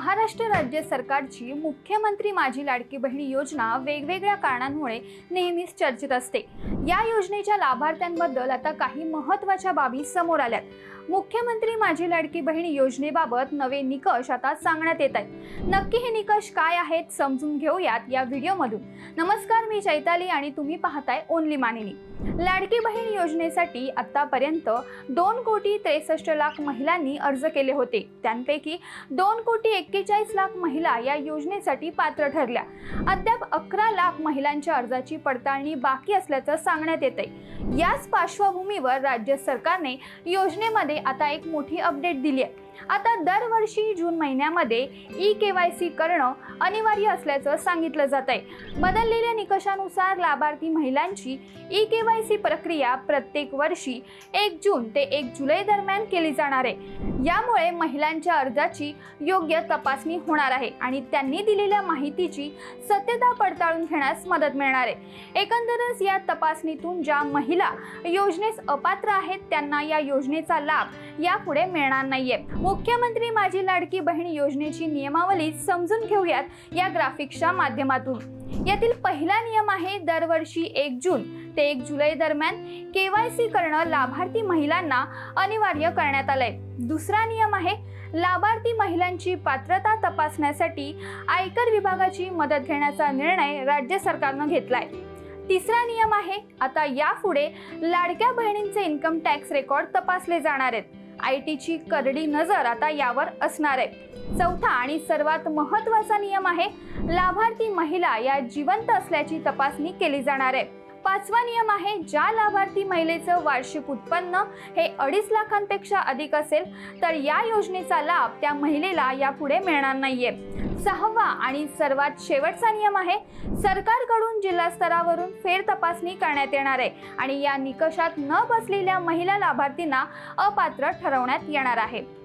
महाराष्ट्र राज्य सरकारची मुख्यमंत्री माझी लाडकी बहिणी योजना वेगवेगळ्या कारणांमुळे नेहमीच चर्चेत असते. या योजनेच्या लाभार्थ्यांबद्दल आता काही महत्त्वाच्या बाबी समोर आल्यात. मुख्यमंत्री माझी लाडकी बहीण योजनेबाबत नवे निकष आता सांगण्यात येत आहेत. नक्की हे निकष काय आहेत समजून घेऊयात या व्हिडिओमधून. नमस्कार मी चैताली आणि तुम्ही पाहताय ओनली मानिनी लाडकी बहीण योजनेसाठी आतापर्यंत दोन कोटी त्रेसष्ट लाख महिलांनी अर्ज केले होते. त्यांपैकी दोन कोटी एक्केचाळीस लाख महिला या योजनेसाठी पात्र ठरल्या. अद्याप अकरा लाख महिलांच्या अर्जाची पडताळणी बाकी असल्याचं सांगण्यात येत आहे याच पार्श्वभूमीवर राज्य सरकारने योजनेमध्ये आता एक मोठी अपडेट दिली आहे आता दरवर्षी जून महिन्यामध्ये ई के वाय सी करणं अनिवार्य असल्याचं सांगितलं जात आहे बदललेल्या निकषानुसार लाभार्थी महिलांची ई के वाय सी प्रक्रिया प्रत्येक वर्षी एक जून ते एक जुलै दरम्यान केली जाणार आहे. यामुळे महिलांच्या अर्जाची योग्य तपासणी होणार आहे आणि त्यांनी दिलेल्या माहितीची सत्यता पडताळून घेण्यास मदत मिळणार आहे. एकंदरच या तपासणीतून ज्या महिला योजनेस अपात्र आहेत त्यांना या योजनेचा लाभ यापुढे मिळणार नाहीये. मुख्यमंत्री माझी लाडकी बहीण योजनेची नियमावली समजून घेऊयात या ग्राफिक्सच्या माध्यमातून. यातील पहिला नियम आहे दरवर्षी एक जून ते एक जुलै दरम्यान के वाय सी करणं लाभार्थी महिलांना अनिवार्य करण्यात आलंय. दुसरा नियम आहे लाभार्थी महिलांची पात्रता तपासण्यासाठी आयकर विभागाची मदत घेण्याचा निर्णय राज्य सरकारनं घेतलाय. तिसरा नियम आहे आता यापुढे लाडक्या बहिणींचे इन्कम टॅक्स रेकॉर्ड तपासले जाणार आहेत. आय टीची करडी नजर आता यावर असणार आहे. चौथा आणि सर्वात महत्त्वाचा नियम आहे लाभार्थी महिला या जिवंत असल्याची तपासणी केली जाणार आहे. पाचवा नियम आहे ज्या लाभार्थी महिलेचं वार्षिक उत्पन्न हे अडीच लाखांपेक्षा अधिक असेल तर या योजनेचा लाभ त्या महिलेला यापुढे मिळणार नाहीये. सहावा आणि सर्वात शेवटचा नियम आहे सरकारकडून जिल्हा स्तरावरून फेर तपासणी करण्यात येणार आहे आणि या निकषात न बसलेल्या महिला लाभार्थींना अपात्र ठरवण्यात येणार आहे.